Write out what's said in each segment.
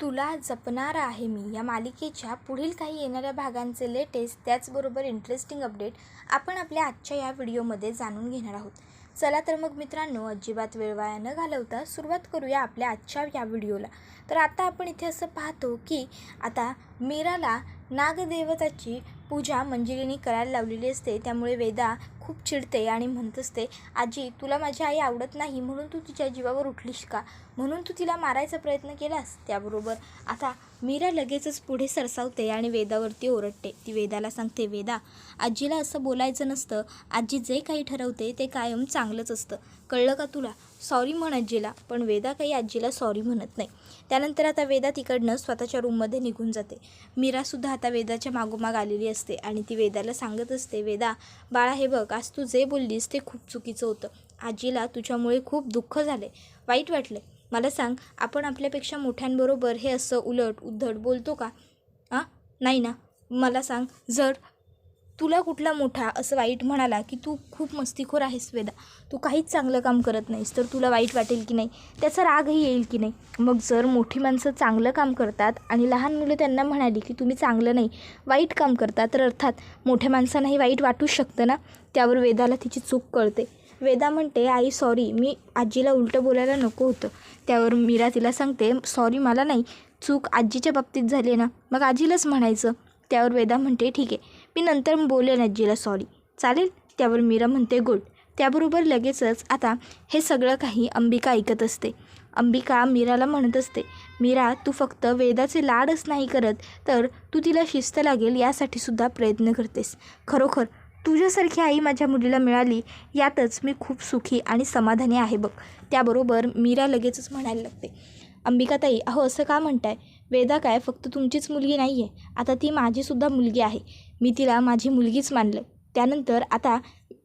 तुला जपणार आहे मी. या मालिकेच्या पुढील काही येणाऱ्या भागांचे लेटेस्ट त्याचबरोबर इंटरेस्टिंग अपडेट आपण आपल्या आजच्या या व्हिडिओमध्ये जाणून घेणार आहोत. चला तर मग मित्रांनो अजिबात वेळ वाया न घालवता सुरुवात करूया आपल्या आजच्या या व्हिडिओला. तर आता आपण इथे असं पाहतो की आता मीराला नागदेवताची पूजा मंजिरीने करायला लावलेली असते. त्यामुळे वेदा खूप चिडते आणि म्हणत असते आजी तुला माझी आई आवडत नाही म्हणून तू तिच्या जीवावर उठलीस का? म्हणून तू तिला मारायचा प्रयत्न केलास? त्याबरोबर आता मीरा लगेचच पुढे सरसावते आणि वेदावरती ओरडते. ती वेदाला सांगते वेदा आजीला असं बोलायचं नसतं. आजी जे काही ठरवते ते कायम चांगलंच असतं. कळलं का तुला? सॉरी म्हण आजीला. पण वेदा काही आजीला सॉरी म्हणत नाही. त्यानंतर आता वेदा तिकडनं स्वतःच्या रूममध्ये निघून जाते. मीरासुद्धा आता वेदाच्या मागोमाग आलेली असते आणि ती वेदाला सांगत असते वेदा बाळा हे बघ आज तू जे बोललीस ते खूप चुकीचं होतं. आजीला तुझ्यामुळे खूप दुःख झाले वाईट वाटले मला सांग आपण आपल्यापेक्षा मोठ्यांबरोबर हे असं उलट उद्धट बोलतो का? आ? नाही ना. मला सांग जर तुला कुठला मोठा असं वाईट म्हणाला की तू खूप मस्तीखोर आहेस वेदा तू काहीच चांगलं काम करत नाहीस तर तुला वाईट वाटेल की नाही? त्याचा रागही येईल की नाही? मग जर मोठी माणसं चांगलं काम करतात आणि लहान मुलं त्यांना म्हणाली की तुम्ही चांगलं नाही वाईट काम करता तर अर्थात मोठ्या माणसांनाही वाईट वाटूच शकतं ना? त्यावर वेदाला तिची चूक कळते. वेदा म्हणते आई सॉरी मी आजीला उलटं बोलायला नको होतं. त्यावर मीरा तिला सांगते सॉरी मला नाही. चूक आजीच्या बाबतीत झाली आहे ना? मग आजीलाच म्हणायचं. त्यावर वेदा म्हणते ठीक आहे. मी नंतर बोलेन आजीला सॉरी चालेल? त्यावर मीरा म्हणते गुड त्याबरोबर लगेचच आता हे सगळं काही अंबिका ऐकत असते. अंबिका मीराला म्हणत असते मीरा तू फक्त वेदाचे लाडच नाही करत तर तू तिला शिस्त लागेल यासाठी सुद्धा प्रयत्न करतेस. खरोखर तुझ्यासारखी आई माझ्या मुलीला मिळाली यातच मी खूप सुखी आणि समाधानी आहे बघ. त्याबरोबर मीरा लगेचच म्हणायला लागते अंबिकाताई अहो असं का म्हणताय? वेदा काय फक्त तुमचीच मुलगी नाही आहे आता ती माझीसुद्धा मुलगी आहे. मी तिला माझी मुलगीच मानलं. त्यानंतर आता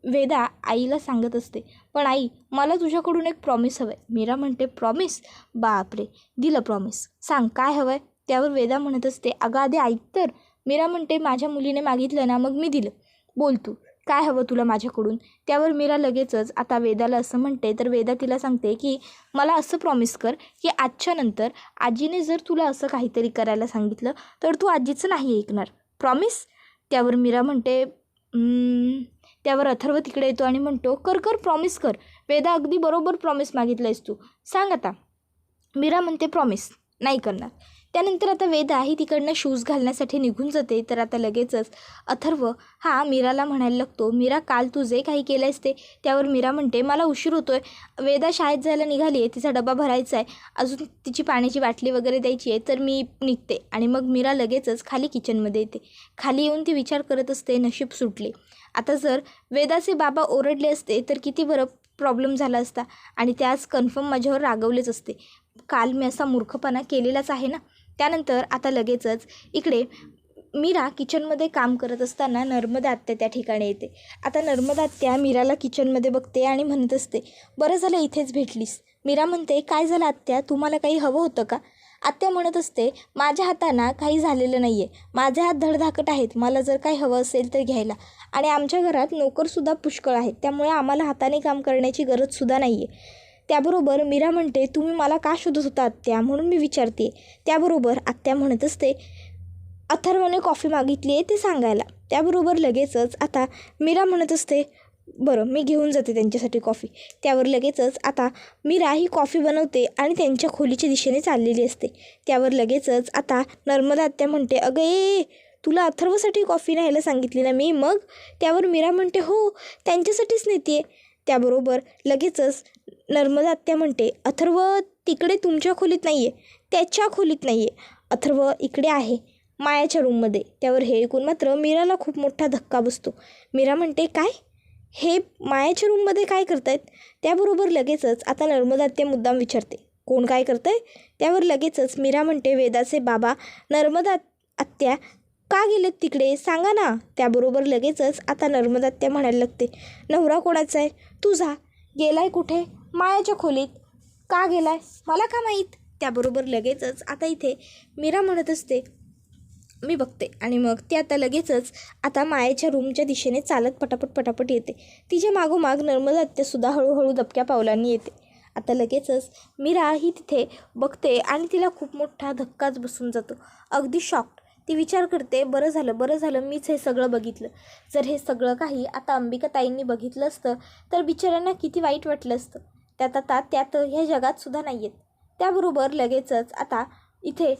वेदा आईला सांगत असते पण आई मला तुझ्याकडून एक प्रॉमिस हवं आहे मीरा म्हणते प्रॉमिस बापरे! दिलं प्रॉमिस सांग काय हवं आहे त्यावर वेदा म्हणत असते अगं आधी ऐक तर. मीरा म्हणते माझ्या मुलीने मागितलं ना मग मी दिलं. बोल तू काय हवं तुला माझ्याकडून? त्यावर मीरा लगेचच आता वेदाला असं म्हणते तर वेदा तिला सांगते की मला असं प्रॉमिस कर की आजच्या नंतर आजीने जर तुला असं काहीतरी करायला सांगितलं तर तू आजीचं नाही ऐकणार. प्रॉमिस त्यावर मीरा म्हणते त्यावर अथर्व तिकडे येतो आणि म्हणतो कर कर प्रॉमिस कर. वेदा अगदी बरोबर प्रॉमिस मागितलं आहेस तू. सांग आता. मीरा म्हणते प्रॉमिस नाही करणार. त्यानंतर आता वेदा ही तिकडनं शूज घालण्यासाठी निघून जाते. तर आता लगेचच अथर्व हा मीराला म्हणायला लागतो मीरा काल तू जे काही केलं आहेस ते त्यावर मीरा म्हणते मला उशीर होतो आहे वेदा शाळेत जायला निघाली आहे तिचा डबा भरायचा आहे. अजून तिची पाण्याची बाटली वगैरे द्यायची आहे तर मी निघते. आणि मग मीरा लगेचच खाली किचनमध्ये येते. खाली येऊन ती विचार करत असते नशीब सुटले. आता जर वेदाचे बाबा ओरडले असते तर किती बरं प्रॉब्लेम झाला असता. आणि त्यास कन्फर्म माझ्यावर रागवलेच असते. काल मी असा मूर्खपणा केलेलाच आहे ना? त्यानंतर आता लगेचच इकडे मीरा किचनमध्ये काम करत असताना नर्मदा आत्या त्या ठिकाणी येते. आता नर्मदा आत्या मीराला किचनमध्ये बघते आणि म्हणत असते बरं झालं इथेच भेटलीस. मीरा म्हणते काय झालं आत्या? तुम्हाला काही हवं होतं का? आत्या म्हणत असते माझ्या हाताना काही झालेलं नाही आहे माझे हात धडधाकट आहेत. मला जर काही हवं असेल तर घ्यायला. आणि आमच्या घरात नोकरसुद्धा पुष्कळ आहेत. त्यामुळे आम्हाला हाताने काम करण्याची गरजसुद्धा नाही आहे त्याबरोबर मीरा म्हणते तुम्ही मला का शोधत होता आत्या? म्हणून मी विचारते. त्याबरोबर आत्या म्हणत असते अथर्वने कॉफी मागितली आहे ते सांगायला. त्याबरोबर लगेचच आता मीरा म्हणत असते बरं मी घेऊन जाते त्यांच्यासाठी कॉफी. त्यावर लगेचच आता मीरा ही कॉफी बनवते आणि त्यांच्या खोलीच्या दिशेने चाललेली असते. त्यावर लगेचच आता नर्मदा आत्या म्हणते अगं ए तुला अथर्वसाठी कॉफी न्यायला सांगितली ना मी? मग? त्यावर मीरा म्हणते हो त्यांच्यासाठीच नेते त्याबरोबर लगेचच नर्मदात्या म्हणते अथर्व तिकडे तुमच्या खोलीत नाही आहे त्याच्या खोलीत नाही आहे अथर्व इकडे आहे मायाच्या रूममध्ये. त्यावर हे ऐकून मात्र मीराला खूप मोठा धक्का बसतो. मीरा म्हणते काय? हे मायाच्या रूममध्ये काय करतायत? त्याबरोबर लगेचच आता नर्मदात्या मुद्दाम विचारते कोण काय करतंय? त्यावर लगेचच मीरा म्हणते वेदाचे बाबा नर्मदा आत्या का गेलेत तिकडे? सांगा ना. त्याबरोबर लगेचच आता नर्मदात्या म्हणायला लागते नवरा कोणाचा आहे? तुझा. गेलाय कुठे? मायाच्या खोलीत. का गेलाय? मला का माहीत? त्याबरोबर लगेचच आता इथे मीरा म्हणत असते मी बघते. आणि मग ती आता लगेचच आता मायाच्या रूमच्या दिशेने चालत पटापट पटापट येते. तिच्या मागोमाग नर्मदा आत्यासुद्धा हळूहळू दबक्या पावलांनी येते. आता लगेचच मीरा ही तिथे बघते आणि तिला खूप मोठा धक्काच बसून जातो. अगदी शॉक्ड ती विचार करते बरं झालं बरं झालं मीच हे सगळं बघितलं. जर हे सगळं काही आता अंबिकाताईंनी बघितलं असतं तर बिचाऱ्यांना किती वाईट वाटलं असतं. त्यात आता त्यात ह्या जगातसुद्धा नाही आहेत त्याबरोबर लगेचच आता इथे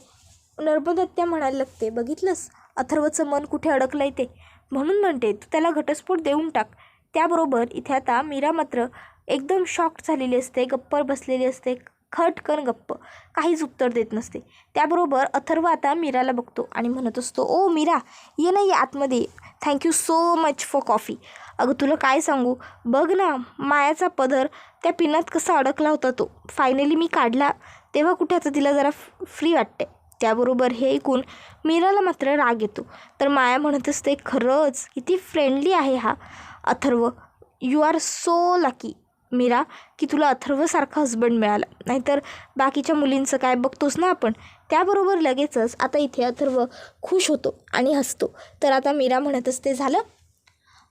नर्मदत्या म्हणायला लागते बघितलंस? अथर्वचं मन कुठे अडकलं ते? म्हणून म्हणते तू त्याला घटस्फोट देऊन टाक. त्याबरोबर इथे आता मीरा मात्र एकदम शॉक्ड झालेली असते गप्पर बसलेली असते. खटकन गप्प. काहीच उत्तर देत नसते. त्याबरोबर अथर्व आता मीराला बघतो आणि म्हणत असतो ओ मीरा ये ना ये आतमध्ये. Thank you so much for coffee अगं तुला काय सांगू? बघ ना मायाचा पदर त्या पिनात कसा अडकला होता तो. फायनली मी काढला. तेव्हा कुठे आता तिला जरा फ्री वाटते त्याबरोबर हे ऐकून मीराला मात्र राग येतो. तर माया म्हणत असते खरंच किती फ्रेंडली आहे हा. Atharva you are so lucky Meera की तुला अथर्वसारखा हस्बंड मिळाला. नाहीतर बाकीच्या मुलींचं काय बघतोस ना आपण? त्याबरोबर लगेचच आता इथे अथर्व खुश होतो आणि हसतो. तर आता मीरा म्हणतच ते झालं.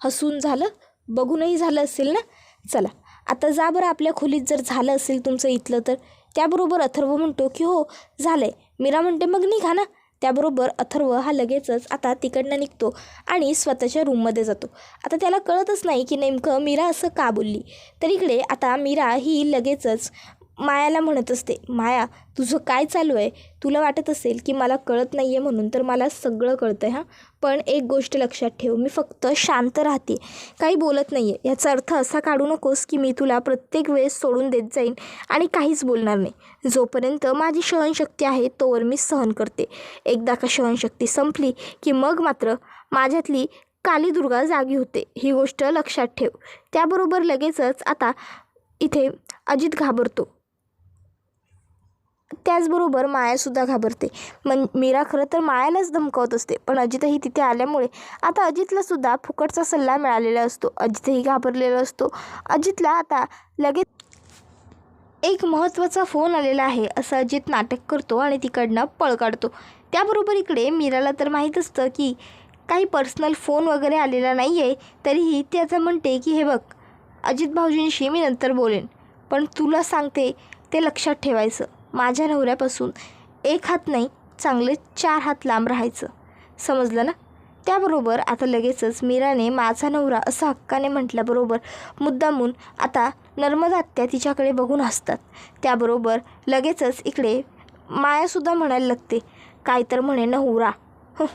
हसून झालं. बघूनही झालं असेल ना? चला आता जा बरं आपल्या खोलीत जर झालं असेल तुमचं इथलं तर. त्याबरोबर अथर्व म्हणतो की हो झालं आहे मीरा म्हणते मग निघा ना. त्याबरोबर अथर्व हा लगेचच आता तिकडनं निघतो आणि स्वतःच्या रूममध्ये जातो. आता त्याला कळतच नाही की नेमकं मीरा असं का बोलली? तर इकडे आता मीरा ही लगेचच मायाला म्हणत असते माया तुझं काय चालू आहे? तुला वाटत असेल की मला कळत नाही आहे म्हणून तर मला सगळं कळतं आहे हां? पण एक गोष्ट लक्षात ठेव मी फक्त शांत राहते. काही बोलत नाही आहे याचा अर्थ असा काढू नकोस की मी तुला प्रत्येक वेळेस सोडून देत जाईन आणि काहीच बोलणार नाही. जोपर्यंत माझी सहनशक्ती आहे तोवर मी सहन करते. एकदा का सहनशक्ती संपली की मग मात्र माझ्यातली कालीदुर्गा जागी होते. ही गोष्ट लक्षात ठेव. त्याबरोबर लगेचच आता इथे अजित घाबरतो. त्याचबरोबर मायासुद्धा घाबरते. मन मीरा खरं तर मायालाच धमकावत असते पण अजितही तिथे आल्यामुळे आता अजितलासुद्धा फुकटचा सल्ला मिळालेला असतो. अजितही घाबरलेला असतो. अजितला आता लगेच एक महत्त्वाचा फोन आलेला आहे असं अजित नाटक करतो आणि तिकडनं पळ काढतो. त्याबरोबर इकडे मीराला तर माहीत असतं की काही पर्सनल फोन वगैरे आलेला नाही आहे तरीही ती आता म्हणते की हे बघ अजित भाऊजींशी मी नंतर बोलेन पण तुला सांगते ते लक्षात ठेवायचं. माझ्या नवऱ्यापासून एक हात नाही चांगले चार हात लांब राहायचं. समजलं ना? त्याबरोबर आता लगेचच मीराने माझा नवरा असं हक्काने म्हटल्याबरोबर मुद्दामून आता नर्मदात्या तिच्याकडे बघून हसतात. त्याबरोबर लगेचच इकडे मायासुद्धा म्हणायला लागते काय तर म्हणे नवरा. हं.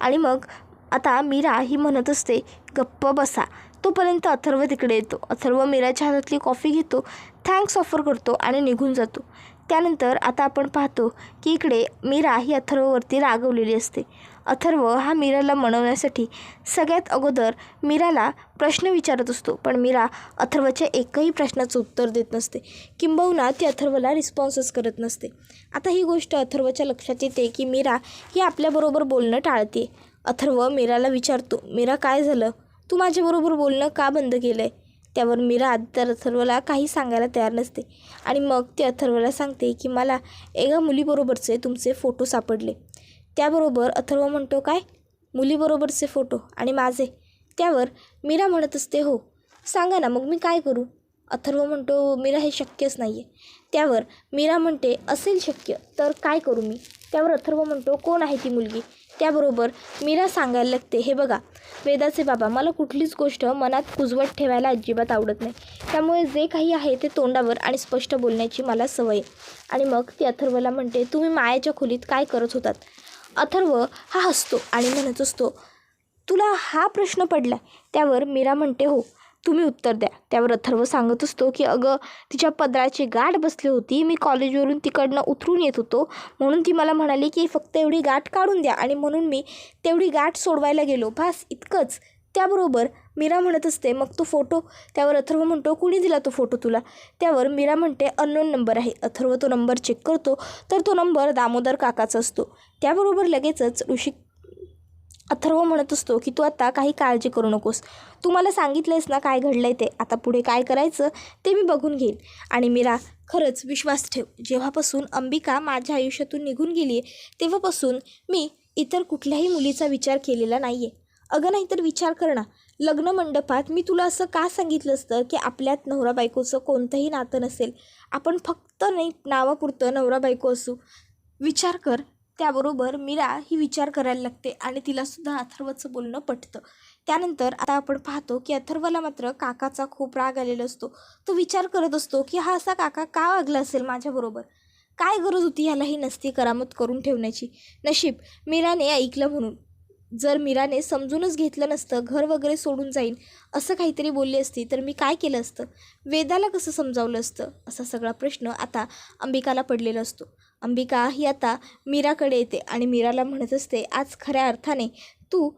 आणि मग आता मीरा ही म्हणत असते गप्प बसा. तोपर्यंत अथर्व तिकडे येतो. अथर्व मीराच्या हातातली कॉफी घेतो थँक्स ऑफर करतो आणि निघून जातो. त्यानंतर आता आपण पाहतो की इकडे मीरा ही अथर्ववरती रागवलेली असते. अथर्व हा मीराला मनवण्यासाठी सगळ्यात अगोदर मीराला प्रश्न विचारत असतो. पण मीरा अथर्वच्या एकही प्रश्नाचं उत्तर देत नसते. किंबहुना ती अथर्वला रिस्पॉन्सच करत नसते. आता ही गोष्ट अथर्वच्या लक्षात येते की मीरा ही आपल्याबरोबर बोलणं टाळते. अथर्व मीराला विचारतो मीरा काय झालं? तू माझ्याबरोबर बोलणं का बंद केलं आहे त्यावर मीरा तर अथर्वला काही सांगायला तयार नसते. आणि मग ते अथर्वला सांगते की मला एका मुलीबरोबरचे तुमचे फोटो सापडले. त्याबरोबर अथर्व म्हणतो काय? मुलीबरोबरचे फोटो आणि माझे. त्यावर मीरा म्हणत असते हो सांगा ना मग मी काय करू? अथर्व म्हणतो हो, मीरा हे शक्यच नाही आहे त्यावर मीरा म्हणते असेल शक्य तर काय करू मी? त्यावर अथर्व म्हणतो कोण आहे ती मुलगी? त्याबरोबर मीरा सांगायला लागते हे बघा वेदाचे बाबा मला कुठलीच गोष्ट मनात कुजवट ठेवायला अजिबात आवडत नाही. त्यामुळे जे काही आहे ते तोंडावर आणि स्पष्ट बोलण्याची मला सवय आहे. आणि मग ती अथर्वला म्हणते तुम्ही मायाच्या खोलीत काय करत होतात? अथर्व हा हसतो आणि म्हणत असतो तुला हा प्रश्न पडला. त्यावर मीरा म्हणते हो तुम्ही उत्तर द्या. त्यावर अथर्व सांगत असतो की अगं तिच्या पदराची गाठ बसली होती. मी कॉलेजवरून तिकडनं उतरून येत होतो. म्हणून ती मला म्हणाली की फक्त एवढी गाठ काढून द्या आणि म्हणून मी तेवढी गाठ सोडवायला गेलो. भास इतकंच. त्याबरोबर मीरा म्हणत असते मग तो फोटो त्यावर अथर्व म्हणतो कुणी दिला तो फोटो तुला? त्यावर मीरा म्हणते अननोन नंबर आहे. अथर्व तो नंबर चेक करतो तर तो नंबर दामोदर काकाचा असतो. त्याबरोबर लगेचच ऋषिक अथर्व म्हणत असतो की तू आता काही काळजी करू नकोस. तू मला सांगितलंयस ना काय घडलं आहे ते. आता पुढे काय करायचं ते मी बघून घेईन. आणि मीरा खरंच विश्वास ठेव. जेव्हापासून अंबिका माझ्या आयुष्यातून निघून गेली आहे तेव्हापासून मी इतर कुठल्याही मुलीचा विचार केलेला नाही आहे अगं नाहीतर विचार कर ना. लग्न मंडपात मी तुला असं का सांगितलं असतं की आपल्यात नवरा बायकोचं कोणतंही नातं नसेल. आपण फक्त नाही नावापुरतं नवरा बायको असू. विचार कर. त्याबरोबर मीरा ही विचार करायला लागते आणि तिलासुद्धा अथर्वचं बोलणं पटतं. त्यानंतर आता आपण पाहतो की अथर्वला मात्र काकाचा खूप राग आलेला असतो. तो विचार करत असतो की हा असा काका का वागला असेल माझ्याबरोबर? काय गरज होती ह्याला ही नसती करामत करून ठेवण्याची? नशीब मीराने ऐकलं म्हणून. जर मीराने समजूनच घेतलं नसतं घर वगैरे सोडून जाईन असं काहीतरी बोलली असती तर मी काय केलं असतं? वेदाला कसं समजावलं असतं? असा सगळा प्रश्न आता अंबिकाला पडलेला असतो. अंबिका ही आता मीराकडे येते आणि मीराला म्हणत असते आज खऱ्या अर्थाने तू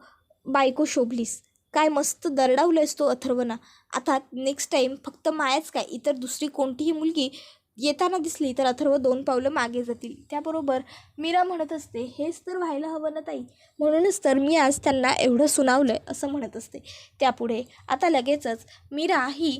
बायको शोभलीस. काय मस्त दरडावलंयस तो अथर्वना. आता नेक्स्ट टाईम फक्त मायाच काय इतर दुसरी कोणतीही मुलगी येताना दिसली तर अथर्व दोन पावलं मागे जातील. त्याबरोबर मीरा म्हणत असते हेच तर व्हायला हवं ना ताई. म्हणूनच तर मी आज त्यांना एवढं सुनावलं आहे असं म्हणत असते. त्यापुढे आता लगेचच मीरा ही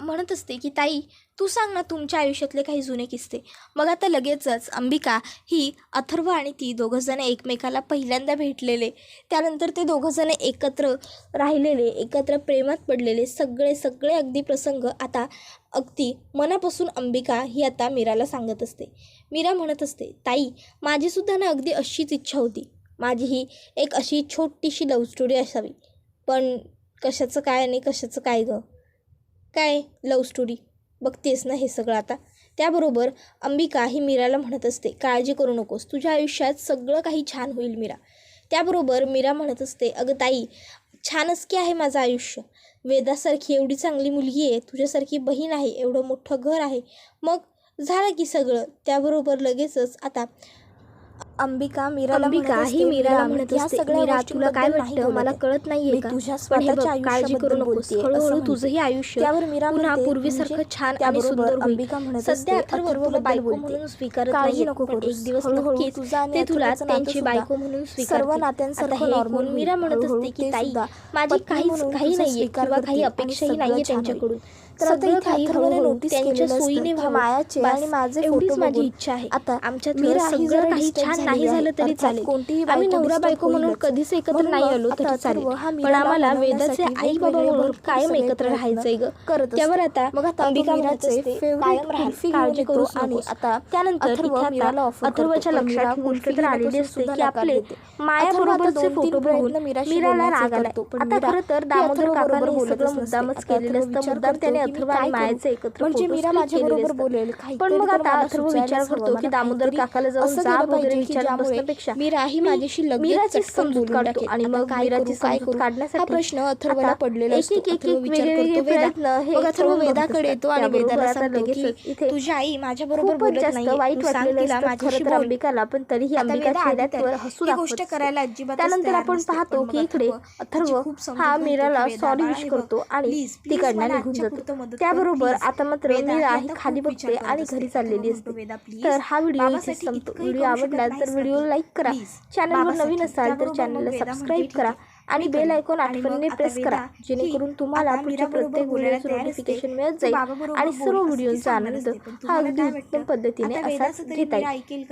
म्हणत असते की ताई तू सांग ना तुमच्या आयुष्यातले काही जुने किस्से. मग आता लगेचच अंबिका ही अथर्व आणि ती दोघंजण एकमेकाला पहिल्यांदा भेटलेले. त्यानंतर ते दोघंजण एकत्र राहिलेले एकत्र प्रेमात पडलेले. सगळे सगळे अगदी प्रसंग आता अगदी मनापासून अंबिका ही आता मीराला सांगत असते. मीरा म्हणत असते ताई माझीसुद्धा ना अगदी अशीच इच्छा होती. माझी ही एक अशी छोटीशी लव्ह स्टोरी असावी. पण कशाचं काय आणि कशाचं काय गं? काय लव स्टोरी बघतेस ना हे सगळं आता. त्याबरोबर अंबिका ही मीराला म्हणत असते काळजी करू नकोस तुझ्या आयुष्यात सगळं काही छान होईल मीरा. त्याबरोबर मीरा म्हणत असते अगं ताई छानच की आहे माझं आयुष्य. वेदासारखी एवढी चांगली मुलगी आहे तुझ्यासारखी बहीण आहे एवढं मोठं घर आहे. मग झालं की सगळं. त्याबरोबर लगेचच आता अंबिका मीराला अंबिका म्हणत ही असते, मीराला "मीरा, म्हणत या असते सगळ्या मीरा गोष्टींबद्दल तुला काय नाही वाटतं बोलत मला आहे. कळत नाहीये मी का तुझ्या पण हे स्वतःच्या बघ काळजी करू आयुष्याबद्दल नकोस बोलतेय, असं हळूहळू म्हणते. तुझंही आयुष्य त्यावर मीरा पुन्हा म्हणते, पूर्वीसारखं म्हणजे छान आणि त्याबरोबर सुंदर होईल अंबिका म्हणत असते, सध्या अथर्व तुला बायको बोलते. म्हणून स्वीकारत काळजी नाहीये, नको पण करूस. एक दिवस हळूहळू नक्कीच तुझं आणि ते तुला अथर्वचं नातं त्यांची सुद्धा बायको म्हणून सर्व स्वीकारतील नात्यांसारखं हे normal होईल. मीरा म्हणत हळूहळू असते की ते ताई सुद्धा माझी पत्नी काहीच म्हणून काही तुझा नाहीये स्वीकार किंवा काही करतील अपेक्षाही नाहीये त्यांच्याकडून तर आता इथे अथर्वने त्यांच्या सोयीने मायाचे आणि माझे एवढीच माझी इच्छा आहे आता ही सगळं काही छान नाही. झालं तरी चालेल कोणतीही आम्ही बायको नवरा distant बायको म्हणून. कधीच एकत्र नाही आलो तरी चालेल पण आम्हाला वेदाचे आई बाबा म्हणून कायम एकत्र राहायचंय ग करत. त्यावर आता मग आता अंबिका मीराचे काळजी करूच आणि आता त्यानंतर. अथर्वच्या लक्षात गोष्ट तर आलेली असते की आपले. माया बरोबरचे फोटो बघून मीराला राग. पण आता खरं तर दामोदर काकाने हे सगळं. मुद्दामच केलेलं असतं मुद्दाम त्याने अथर्व काय आणि करू? मायाचे एकत्र म्हणजे मीरा माझ्याबरोबर. बोलेल पण मग आता अथर्व विचार. करतो की दामोदर काकाला जाऊन जाब वगैरे विचारत ज्यामुळे बसण्यापेक्षा मीरा ही मी माझ्याशी लगेच बोलून काढतो. आणि मग मीराची काय करू? काढण्यासाठी हा प्रश्न अथर्वला पडलेला असतो. अथर्व विचार करतो, वेदा. हे मग अथर्व वेदाकडे येतो आणि. वेदाला सांगतो की तुझी आई माझ्याबरोबर बोलत नाहीये. वाईट वाटलेलं तिला माझ्याशी बोल. अंबिकाला पण तरीही अंबिका चेहऱ्यावर हसू गोष्ट. करायला अजिबातच त्यानंतर आपण. पाहतो की इकडे अथर्व हा मीराला सॉरी विश करतो आणि ती निघून आजच्या जातो मदत त्याबरोबर. आता मात्र वेदा, मीरा ही ही आता खाली बघते आणि. घरी चाललेली असते. तर हा व्हिडिओ इथे संपतो व्हिडिओ आवडला तर व्हिडिओ? लाईक करा. चॅनलवर. नवीन असाल तर चॅनलला सबस्क्राईब म्हणते, करा आहे, आणि मी बेल. आयकॉन मग आठवणीने प्रेस करा जेणेकरून तुम्हाला पुढच्या प्रत्येक व्हिडिओचं. नोटिफिकेशन मिळत जाईल आणि सर्व असं व्हिडिओचा आनंद हा अगदी उत्तम? पद्धतीने असाच तरी घेता येईल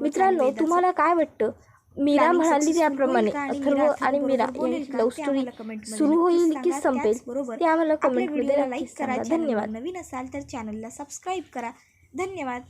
मित्रांनो? तुम्हाला काय वाटतं मीरा म्हणाली त्याप्रमाणे अथर्व आणि मीरा यांची? लव्ह स्टोरी सुरू होईल की. संपेल. ते आम्हाला कमेंटमध्ये लाईक करा. धन्यवाद. नवीन असाल तर चॅनलला सबस्क्राईब करा. धन्यवाद.